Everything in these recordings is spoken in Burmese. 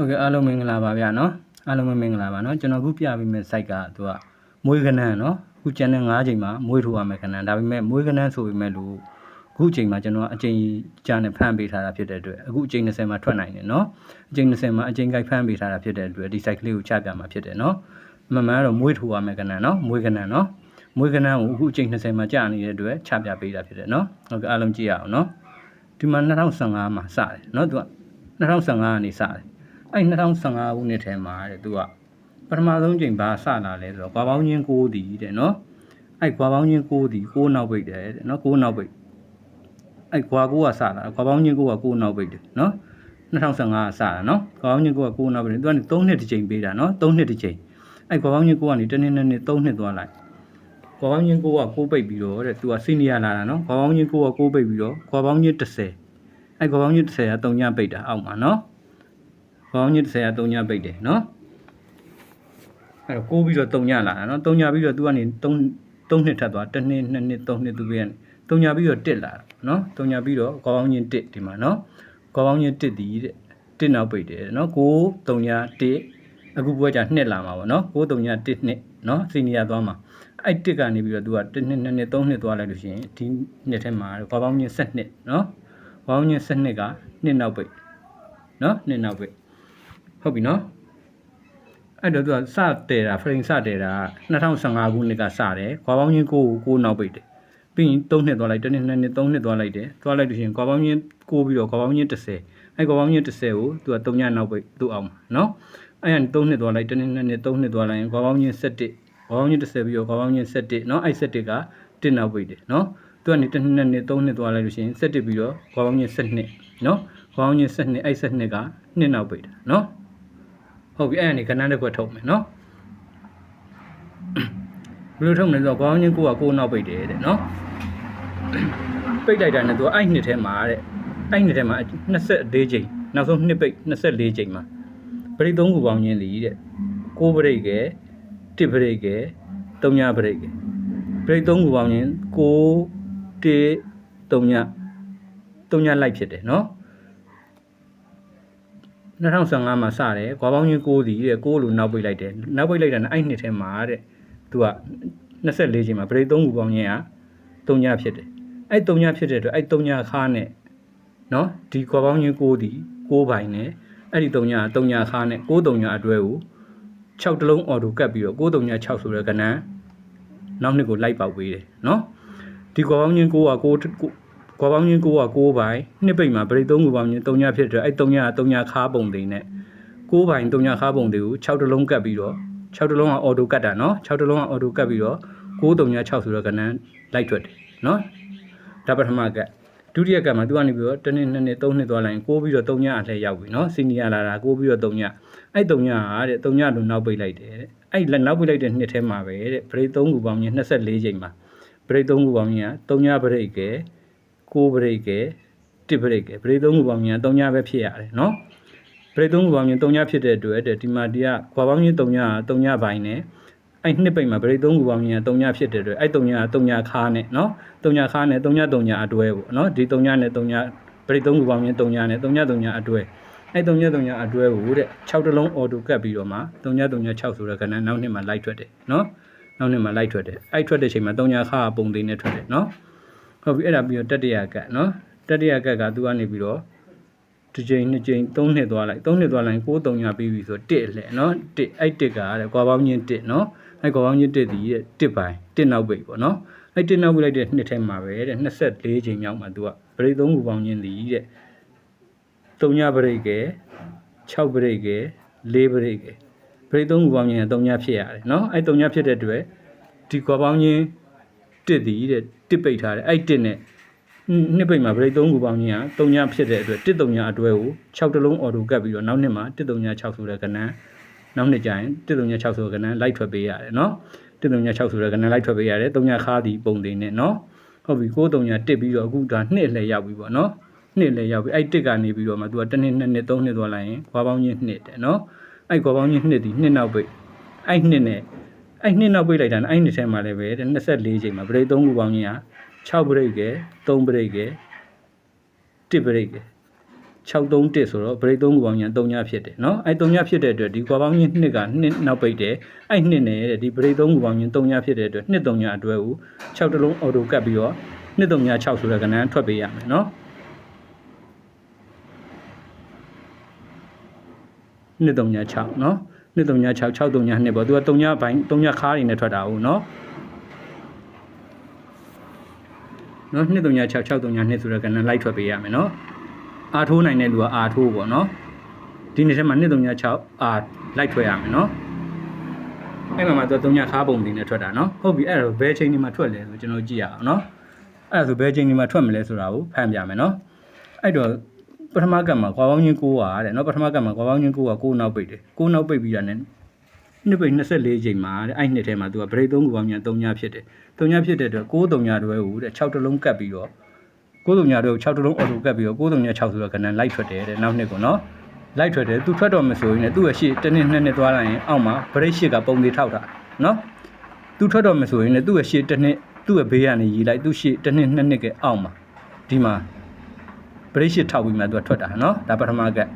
ဟုတ်ကဲ့အားလုံးမင်္ဂလာပါဗျာနော်အားလုံးပဲမင်္ဂလာပါနော်ကျွန်တော်ခုပြပေးမယ့် site ကသူကမွေးကနန်းနော်ခုကျန်တဲ့9ချိန်မှာမွေးထိုးရမယ့်ကနန်းဒါပေမဲ့မွေးကနန်းဆိုပေမဲ့လို့ခုချိန်မှာကျွန်တော်အချိန်ကြာနဲ့ဖမ်းပေးထားတာဖြစ်တဲ့အတွက်အခုအချိန်20မှာထွက်နိုင်တယ်နော်အချိန်20မှာအချိန်ကြိုက်ဖမ်းပေးထားတာဖြစ်တဲ့အတွက်ဒီ site ကလေးကိုချပြမှာဖြစ်တယ်နော်မမှန်ကတော့မွေးထိုးရမယ့်ကနန်းနော်မွေးကနန်းနော်မွေးကနန်းကိုအခုအချိန်20မှာကြာနေတဲ့အတွက်ချပြပေးတာဖြစ်တယ်နော်ဟုတ်ကဲ့အားလုံးကြည့်ရအောင်နော်ဒီမှာ2015မှာစတယ်နော်သူက2015ကနေစတယ် အဲ့2015ခုနှစ်ထဲမှာတဲ့သူကပထမဆုံးချိန်ဘာစလာလဲဆိုတော့ကွာပေါင်းချင်း6တီတဲ့နော်အဲ့ကွာပေါင်းချင်း6တီ6နောက်ပိတ်တယ်တဲ့နော်6နောက်ပိတ်အဲ့ကွာ9ကစလာကွာပေါင်းချင်း9က6နောက်ပိတ်တယ်နော်2015ကစတာနော်ကွာပေါင်းချင်း9က6နောက်ပိတ်တယ်သူကနေ3နှစ်တစ်ချိန်ပေးတာနော်3နှစ်တစ်ချိန်အဲ့ကွာပေါင်းချင်း9ကနေတစ်နှစ်နှစ်နှစ်3နှစ်သွားလိုက်ကွာပေါင်းချင်း9က6ပိတ်ပြီးတော့တဲ့သူကစီနီယာလာတာနော်ကွာပေါင်းချင်း9က6ပိတ်ပြီးတော့ကွာပေါင်းချင်း30အဲ့ကွာပေါင်းချင်း30က3ညပိတ်တာအောက်မှာနော် ဘောင်းကြီး30က3ညပိတ်တယ်နော်အဲ့တော့ကိုးပြီးတော့3ညလာတာနော်3ညပြီးတော့သူကနေ3 3နှစ်ထပ်သွား1နှစ်2နှစ်3နှစ်သူပြန်3ညပြီးတော့1လာတာနော်3ညပြီးတော့ကောင်းချင်း1ဒီမှာနော်ကောင်းချင်း1ဒီတဲ့1နောက်ပိတ်တယ်နော်6 3ည1အခုပွဲကြ2လာမှာပေါ့နော်6 3ည1နှစ်နော်စီနီယာသွားမှာအဲ့1ကနေပြီးတော့သူက1နှစ်2နှစ်3နှစ်သွားလိုက်လို့ရှိရင်ဒီနှစ်ထဲမှာကောင်းချင်း7နှစ်နော်ကောင်းချင်း7နှစ်က2နောက်ပိတ်နော်2နောက်ပိတ် ဟုတ်ပြီနော်အဲ့တော့သူကစတဲတာဖရင်စတဲတာ2015ခုနှစ်ကစတယ်ခွာပေါင်းချင်းကိုကိုနောက်ပိတ်တယ်ပြီးရင်3နှစ်သွားလိုက်တစ်နှစ်နှစ်နှစ်3နှစ်သွားလိုက်တယ်သွားလိုက်လို့ရှိရင်ခွာပေါင်းချင်းကိုပြီးတော့ခွာပေါင်းချင်း30အဲ့ခွာပေါင်းချင်း30ကိုသူက3ညနောက်ပိတ်သူ့အောင်နော်အဲ့ရင်3နှစ်သွားလိုက်တစ်နှစ်နှစ်နှစ်3နှစ်သွားလိုက်ရင်ခွာပေါင်းချင်း17ခွာပေါင်းချင်း30ပြီးတော့ခွာပေါင်းချင်း17နော်အဲ့17က1နောက်ပိတ်တယ်နော်သူကနေတစ်နှစ်နှစ်3နှစ်သွားလိုက်လို့ရှိရင်17ပြီးတော့ခွာပေါင်းချင်း17နော်ခွာပေါင်းချင်း17အဲ့17က2နောက်ပိတ်တယ်နော် ဟုတ်ပြီအဲ့ဒါနေကဏ္ဍတစ်ခွက်ထုတ်မယ်နော်ဘယ်လိုထုတ်မလဲဆိုတော့ခေါင်းချင်းကိုကကိုနောက်ပိတ်တယ်တဲ့နော်ပိတ်လိုက်တာနဲ့သူကအဲ့နှစ်ထဲမှာတဲ့အဲ့နှစ်ထဲမှာ24ချိန်နောက်ဆုံးနှစ်ပိတ်24ချိန်မှာပရိသုံးခုပေါင်းချင်းလီတဲ့6ပရိတ်ကဲ1ပရိတ်ကဲ3ညပရိတ်ကဲပရိသုံးခုပေါင်းချင်း6 1 3ည3ညလိုက်ဖြစ်တယ်နော် 2015မှာစတယ်။ကွာပေါင်းချင်း6စီတဲ့6လို့နောက်ပိတ်လိုက်တယ်။နောက်ပိတ်လိုက်တာနဲ့အဲ့နှစ်ထဲမှာတဲ့သူက24ချိန်မှာဗရိတ်3ခုပေါင်းချင်းက3ညဖြစ်တယ်။အဲ့3ညဖြစ်တဲ့အတွက်အဲ့3ညခါနဲ့နော်ဒီကွာပေါင်းချင်း6ဒီ6ပိုင်းနဲ့အဲ့ဒီ3ည3ညခါနဲ့6 3ညအတွဲကို6တလုံးအော်တိုကတ်ပြီးတော့6 3ည6ဆိုတဲ့ကဏ္ဍနောက်နှစ်ကိုလိုက်ပေါက်ပေးတယ်နော်ဒီကွာပေါင်းချင်း6က6 ကွာပေါင်းချင်း9က9ပိုင်းနှစ်ပိတ်မှာဗရိတ်3ခုပေါင်းချင်း3ညဖြစ်တဲ့အဲ့3ညက3ညခါပုံတွေနဲ့9ပိုင်း3ညခါပုံတွေကို6တလုံးကတ်ပြီးတော့6တလုံးကအော်တိုကတ်တာနော်6တလုံးကအော်တိုကတ်ပြီးတော့9 3ည6ဆိုတဲ့ကဏ္ဍလိုက်ထွက်တယ်နော်ဒါပထမကတ်ဒုတိယကတ်မှာသူကနေပြီးတော့တစ်နှစ်နှစ်နှစ်သုံးနှစ်သွားလိုက်ရင်9ပြီးတော့3ညအလှည့်ရောက်ပြီနော်စီနီယာလာတာ9ပြီးတော့3ညအဲ့3ညကတဲ့3ညလို့နောက်ပိတ်လိုက်တယ်တဲ့အဲ့လက်နောက်ပိတ်လိုက်တဲ့နှစ်ထဲမှာပဲတဲ့ဗရိတ်3ခုပေါင်းချင်း24ချိန်မှာဗရိတ်3ခုပေါင်းချင်းက3ညဗရိတ်ကဲ 6ဘရိတ်ကဲ1ဘရိတ်ကဲဘရိတ်3ခုပေါင်းမြန်3ညပဲဖြစ်ရတယ်နော်ဘရိတ်3ခုပေါင်းမြန်3ညဖြစ်တဲ့အတွက်တဲ့ဒီမှာဒီကခွာပေါင်းမြန်3ည3ညပိုင်းနဲ့အဲ့နှစ်ပိတ်မှာဗရိတ်3ခုပေါင်းမြန်3ညဖြစ်တဲ့အတွက်အဲ့3ည3ညခါနဲ့နော်3ညခါနဲ့3ည3ညအတွဲပေါ့နော်ဒီ3ညနဲ့3ညဗရိတ်3ခုပေါင်းမြန်3ညနဲ့3ည3ညအတွဲအဲ့3ည3ညအတွဲကိုတဲ့6တလုံးအော်တိုကတ်ပြီးတော့မှ3ည3ည6ဆိုတဲ့ခဏနောက်နှစ်မှာလိုက်ထွက်တယ်နော်နောက်နှစ်မှာလိုက်ထွက်တယ်အဲ့ထွက်တဲ့ချိန်မှာ3ညခါပုံသေးနဲ့ထွက်တယ်နော် ဟုတ်ပြီအဲ့ဒါပြီးတော့တတိယကတ်နော်တတိယကတ်ကသူကနေပြီးတော့တစ်ချိန်နှစ်ချိန်သုံးနှစ်သွားလိုက်သုံးနှစ်သွားလိုက်6 3ညပြီးပြီဆို1အလှည့်နော်1အဲ့1ကတဲ့ကွာပေါင်းချင်း1နော်အဲ့ကွာပေါင်းချင်း1ဒီတဲ့1ပိုင်း1နောက်ပိတ်ပေါ့နော်အဲ့1နောက်ပိတ်လိုက်တဲ့နှစ်ထဲမှာပဲတဲ့24ချိန်မြောက်မှာသူကဗရိတ်3ခုပေါင်းချင်းဒီတဲ့3ညဗရိတ်ကဲ6ဗရိတ်ကဲ4ဗရိတ်ကဲဗရိတ်3ခုပေါင်းချင်းက3ညဖြစ်ရတယ်နော်အဲ့3ညဖြစ်တဲ့အတွက်ဒီကွာပေါင်းချင်း တစ်ဒီတဲ့တစ်ပိတ်ထားတယ်အဲ့တစ်နဲ့နှစ်ပိတ်မှာဗရိတ်3ခုပေါင်းချင်းက3ညဖြစ်တဲ့အတွက်တစ်3ညအတွဲကို6တလုံးအော်တိုကတ်ပြီးတော့နောက်နှစ်မှာတစ်3ည6ဆိုတဲ့ကဏ္ဍနောက်နှစ်ကျရင်တစ်3ည6ဆိုတဲ့ကဏ္ဍလိုက်ထွက်ပေးရတယ်နော်တစ်3ည6ဆိုတဲ့ကဏ္ဍလိုက်ထွက်ပေးရတယ်3ညခါးဒီပုံသေးနဲ့နော်ဟုတ်ပြီ9 3ညတစ်ပြီးတော့အခုဒါနှစ်လှည့်ရောက်ပြီပေါ့နော်နှစ်လှည့်ရောက်ပြီအဲ့တစ်ကနေပြီးတော့မှ तू ကတစ်နှစ်နှစ်နှစ်သုံးနှစ်သွားလိုက်ရင်ခွာပေါင်းချင်းနှစ်တယ်နော်အဲ့ခွာပေါင်းချင်းနှစ်ဒီနှစ်နောက်ပိတ်အဲ့နှစ်နဲ့ အဲ့နှစ်နောက်ပိတ်လိုက်တာနဲ့အဲ့နှစ်ထဲမှာလည်းပဲတဲ့24ချိန်မှာဗရိတ်3ခုပေါင်းချင်းက6ဗရိတ်ကဲ3ဗရိတ်ကဲ1ဗရိတ်ကဲ 631ဆိုတော့ break 3ခုပေါင်းညာ3ညဖြစ်တယ်เนาะအဲ3ညဖြစ်တဲ့အတွက်ဒီကွာပေါင်းချင်း2က2နောက်ပိတ်တယ်အဲ့2နဲ့တဲ့ဒီ break 3ခုပေါင်းချင်း3ညဖြစ်တဲ့အတွက်2 3ညအတွဲကို6တလုံး auto ကတ်ပြီးတော့2 3ည6ဆိုတဲ့ကဏ္ဍထွက်ပေးရမယ်เนาะ2 3ည6เนาะ 2366 632ပေါ့သူက3ညပိုင်း3ညခါးနေနဲ့ထွက်တာဦးနော်နော်2366 632 2ဆိုတဲ့ကဏ္ဍလိုက်ထွက်ပေးရမယ်နော်အာထိုးနိုင်တဲ့လူကအာထိုးပေါ့နော်ဒီနေ့ထဲမှာ2366အာလိုက်ထွက်ရမယ်နော်အဲ့မှာမှသူက3ညခါးပုံတင်နဲ့ထွက်တာနော်ဟုတ်ပြီအဲ့တော့ဘယ်ချိန်ဒီမှာထွက်လဲဆိုကျွန်တော်ကြည့်ရအောင်နော်အဲ့ဒါဆိုဘယ်ချိန်ဒီမှာထွက်မလဲဆိုတာကိုဖန်ပြမယ်နော်အဲ့တော့ ပထမကံမှာကွာပေါင်းချင်း9ပါတဲ့နော်ပထမကံမှာကွာပေါင်းချင်း9ပါ9နောက်ပိတ်တယ်9နောက်ပိတ်ပြီးတာ ਨੇ နှစ်ပိတ်24ချိန်မှာတဲ့အဲ့နှစ်ထဲမှာသူကဘရိတ်3ခုပေါင်းညာ3ညဖြစ်တယ်3ညဖြစ်တဲ့အတွက်9 3ညတွဲကိုတဲ့6တလုံးကတ်ပြီးတော့9 3ညတွဲကို6တလုံးအော်တိုကတ်ပြီးတော့9 3ည6ဆိုတော့ကဏ္ဍလိုက်ထွက်တယ်တဲ့နောက်နှစ်ကိုနော်လိုက်ထွက်တယ်သူထွက်တော့မဆိုရင်လည်းသူ့ရဲ့ရှေ့တနည်းနှစ်နှစ်သွားလိုက်ရင်အောက်မှာဘရိတ်ရှေ့ကပုံသေးထောက်တာနော်သူထွက်တော့မဆိုရင်လည်းသူ့ရဲ့ရှေ့တနည်းသူ့ရဲ့ဘေးကနေရီလိုက်သူ့ရှေ့တနည်းနှစ်နှစ်ကအောက်မှာဒီမှာ ဘရိတ်ရှစ်ထောက်ပြီးမှသူကထွက်တာနော်ဒါပထမကက်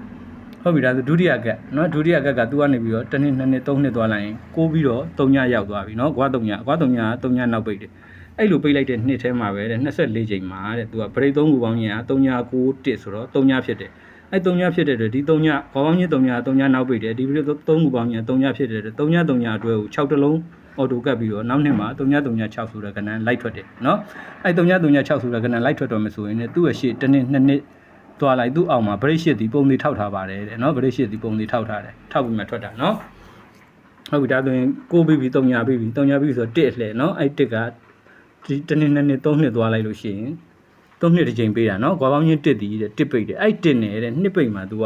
ဟုတ်ပြီဒါဆိုဒုတိယကက်နော်ဒုတိယကက်ကသူကနေပြီးတော့တစ်နှစ်နှစ်နှစ်သုံးနှစ်သွားလိုက်ရင်ကိုးပြီးတော့၃ညရောက်သွားပြီနော်ကွာ၃ညကွာ၃ည၃ညနောက်ပိတ်တယ်အဲ့လိုပိတ်လိုက်တဲ့နှစ်ထဲမှာပဲတဲ့24ချိန်မှာတဲ့သူကဘရိတ်သုံးခုပေါင်းကြီးက3ည6တစ်ဆိုတော့3ညဖြစ်တယ်အဲ့3ညဖြစ်တဲ့အတွက်ဒီ3ညဘောင်းကြီး3ည3ညနောက်ပိတ်တယ်ဒီဘရိတ်သုံးခုပေါင်းကြီးက3ညဖြစ်တဲ့အတွက်3ည3ညအတွဲကို6တလုံး အော်တိုကတ်ပြီးတော့နောက်နှစ်မှာ3ည3ည6ဆိုတဲ့ကဏ္ဍလိုက်ထွက်တယ်เนาะအဲ့3ည3ည6ဆိုတဲ့ကဏ္ဍလိုက်ထွက်တော့မယ်ဆိုရင်လည်းသူ့ရဲ့ရှေ့တစ်နှစ်နှစ်နှစ် သွားလိုက်သူ့အောင်မှာဗရိတ်ရှစ်ဒီပုံလေးထောက်ထားပါတယ်တဲ့နော်ဗရိတ်ရှစ်ဒီပုံလေးထောက်ထားတယ်ထောက်ပြီးမှထွက်တာနော်ဟုတ်ပြီဒါဆိုရင်6ပြီးပြီ3ညာပြီးပြီ3ညာပြီးပြီဆိုတော့1လှည့်နော်အဲ့1ကဒီတစ်နှစ်နှစ်နှစ်3နှစ်သွားလိုက်လို့ရှိရင်3နှစ်တစ်ချိန်ပေးတာနော်ကွာပေါင်းချင်း1ဒီတဲ့1ပိတ်တယ်အဲ့1နဲ့တဲ့2ပိတ်မှာ तू က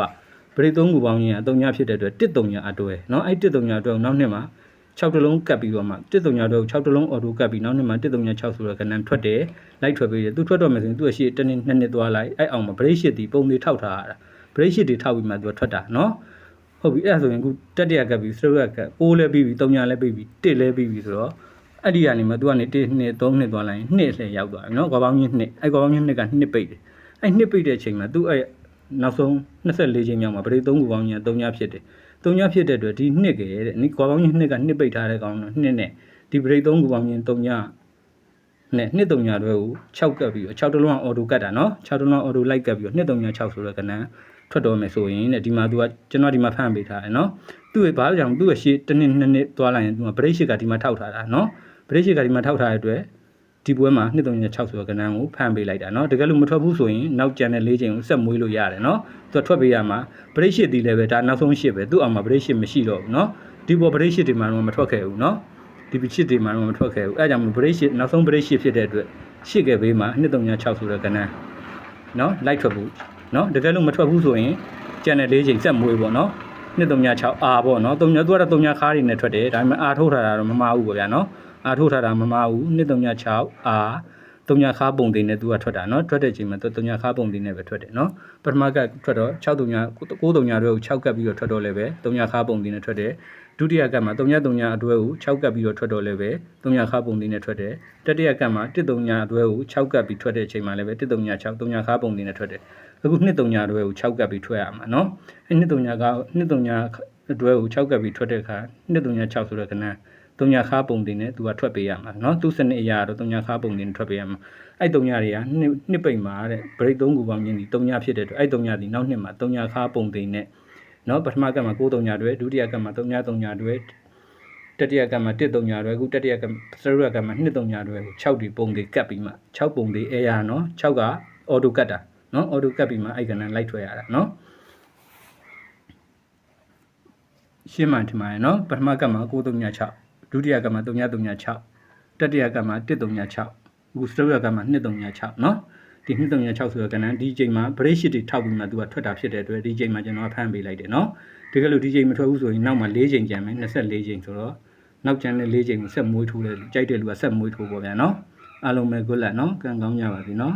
ဗရိတ်3ခုပေါင်းချင်းက3ညာဖြစ်တဲ့အတွက်1 3ညာအတွဲနော်အဲ့1 3ညာအတွဲကိုနောက်နှစ်မှာ 6တလုံးကတ်ပြီးတော့မှ1 3ညာတော့6တလုံးအော်တိုကတ်ပြီးနောက်နှစ်မှာ1 3ညာ6ဆိုတော့ကဏ္ဍထွက်တယ်လိုက်ထွက်ပေးတယ်သူထွက်တော့မယ်ဆိုရင်သူ့အရှိတစ်နှစ်နှစ်နှစ်သွားလိုက်အဲ့အောင်မှာဗရိတ်ရှစ်ဒီပုံလေးထောက်ထားရတာဗရိတ်ရှစ်ဒီထောက်ပြီးမှသူကထွက်တာနော်ဟုတ်ပြီအဲ့ဒါဆိုရင်အခုတတိယကတ်ပြီးစတုရကတ်6လဲပြီးပြီ3ညာလဲပြီးပြီ1လဲပြီးပြီဆိုတော့အဲ့ဒီကနေမှသူကနေ1 2 3နှစ်သွားလိုက်ရင်2လှည့်ရောက်သွားပြီနော်ကွာပေါင်းချင်း2အဲ့ကွာပေါင်းချင်း2က2ပိတ်တယ်အဲ့2ပိတ်တဲ့အချိန်မှာသူအဲ့နောက်ဆုံး24ချိန်မြောက်မှာဗရိတ်3ခုပေါင်းချင်း3ညာဖြစ်တယ် 3ညဖြစ်တဲ့အတွက်ဒီနှစ်ကရဲ့တဲ့ဒီကွာပေါင်းချင်းနှစ်ကနှစ်ပိတ်ထားတဲ့ကောင်တော့နှစ်နဲ့ဒီဗရိတ်3ခုပေါင်းချင်း3ညနဲ့နှစ်3ညတွဲကို6ကပ်ပြီးတော့6တလုံးအော်တိုကတ်တာနော်6တလုံးအော်တိုလိုက်ကပ်ပြီးတော့နှစ်3ည6ဆိုတဲ့ကဏ္ဍထွက်တော်မယ်ဆိုရင်တဲ့ဒီမှာ तू ကကျွန်တော်ဒီမှာဖမ်းပေးထားတယ်နော်သူ့ရဲ့ဘာလို့ကြောင့်သူ့ရဲ့ရှေ့တစ်နှစ်နှစ်နှစ်သွားလိုက်ရင် तू ကဗရိတ်ရှစ်ကဒီမှာထောက်ထားတာနော်ဗရိတ်ရှစ်ကဒီမှာထောက်ထားတဲ့အတွက် ဒီပွဲမှာ2 3 6ဆိုတဲ့ကဏ္ဍကိုဖမ်းပေးလိုက်တာเนาะတကယ်လို့မထွက်ဘူးဆိုရင်နောက်ကျန်တဲ့၄ချိန်ကိုဆက်မွေးလို့ရတယ်เนาะသူထွက်ပေးရမှာဗရိတ်ရှစ်ဒီလည်းပဲဒါနောက်ဆုံးရှစ်ပဲသူ့အောင်မှာဗရိတ်ရှစ်မရှိတော့ဘူးเนาะဒီပေါ်ဗရိတ်ရှစ်တွေမှာတော့မထွက်ခဲ့ဘူးเนาะဒီပချစ်တွေမှာတော့မထွက်ခဲ့ဘူးအဲဒါကြောင့်မလို့ဗရိတ်ရှစ်နောက်ဆုံးဗရိတ်ရှစ်ဖြစ်တဲ့အတွက်ရှစ်ကဘေးမှာ2 3 6ဆိုတဲ့ကဏ္ဍเนาะလိုက်ထွက်ဘူးเนาะတကယ်လို့မထွက်ဘူးဆိုရင်ကျန်တဲ့၄ချိန်ဆက်မွေးပေါ့เนาะ2 3 6အာပေါ့เนาะ3ညသူကတော့3ညခါးတွေနဲ့ထွက်တယ်ဒါပေမဲ့အာထုတ်ထားတာတော့မမှားဘူးပေါ့ဗျာเนาะ အာထုတ်ထားတာမမဘူး2336အာ3ညခါပုံတင်နဲ့သူကထွက်တာเนาะထွက်တဲ့ချိန်မှာသူ3ညခါပုံတင်နဲ့ပဲထွက်တယ်เนาะပထမကထွက်တော့6 3ည9 3ညတွဲကို6ကပ်ပြီးတော့ထွက်တော့လည်းပဲ3ညခါပုံတင်နဲ့ထွက်တယ်ဒုတိယကပ်မှာ3ည3ညအတွဲကို6ကပ်ပြီးတော့ထွက်တော့လည်းပဲ3ညခါပုံတင်နဲ့ထွက်တယ်တတိယကပ်မှာ1 3ညအတွဲကို6ကပ်ပြီးထွက်တဲ့အချိန်မှာလည်းပဲ1 3ည6 3ညခါပုံတင်နဲ့ထွက်တယ်အခု2 3ညအတွဲကို6ကပ်ပြီးထွက်ရမှာเนาะအဲ2 3ညက2 3ညအတွဲကို6ကပ်ပြီးထွက်တဲ့အခါ2 3ည6ဆိုတဲ့ကဏ္ဍ တုံညာခါပုံတင်နဲ့သူကထွက်ပေးရမှာเนาะသူစနစ်အရာတော့တုံညာခါပုံတင်ထွက်ပေးရမှာအဲ့တုံညာတွေကနှစ်နှစ်ပိတ်မှာတဲ့ break 3ခုပေါင်းရင်းဒီတုံညာဖြစ်တဲ့အတွက်အဲ့တုံညာဒီနောက်နှစ်မှာတုံညာခါပုံတင်နဲ့เนาะပထမကမှာ9တုံညာတွေဒုတိယကမှာတုံညာတုံညာတွေတတိယကမှာ1တုံညာတွေအခုတတိယကစရုကမှာ2တုံညာတွေကို6ဒီပုံတွေကတ်ပြီးမှ6ပုံတွေအဲရเนาะ6ကအော်တိုကတ်တာเนาะအော်တိုကတ်ပြီးမှအဲ့ကဏ္ဍလိုက်ထွက်ရတာเนาะရှင်းမှန်ထင်ပါတယ်เนาะပထမကမှာ9တုံညာ6 ဒုတိယကမ္မ3336တတိယကမ္မ1336အခုစတုတ္ထကမ္မ2336နော်ဒီ2336ဆိုတော့ကဏ္ဍဒီချိန်မှာ break sheet တွေထောက်ပြီးမှသူကထွက်တာဖြစ်တဲ့အတွက်ဒီချိန်မှာကျွန်တော်ဖမ်းပေးလိုက်တယ်နော်တကယ်လို့ဒီချိန်မထွက်ဘူးဆိုရင်နောက်မှာ၄ချိန်ကျန်မယ်24ချိန်ဆိုတော့နောက်ကျန်တဲ့၄ချိန်ကိုဆက်မွေးထိုးလဲကြိုက်တဲ့လူကဆက်မွေးထိုးပေါ့ဗျာနော်အားလုံးပဲ good luck နော်ကံကောင်းကြပါစေနော်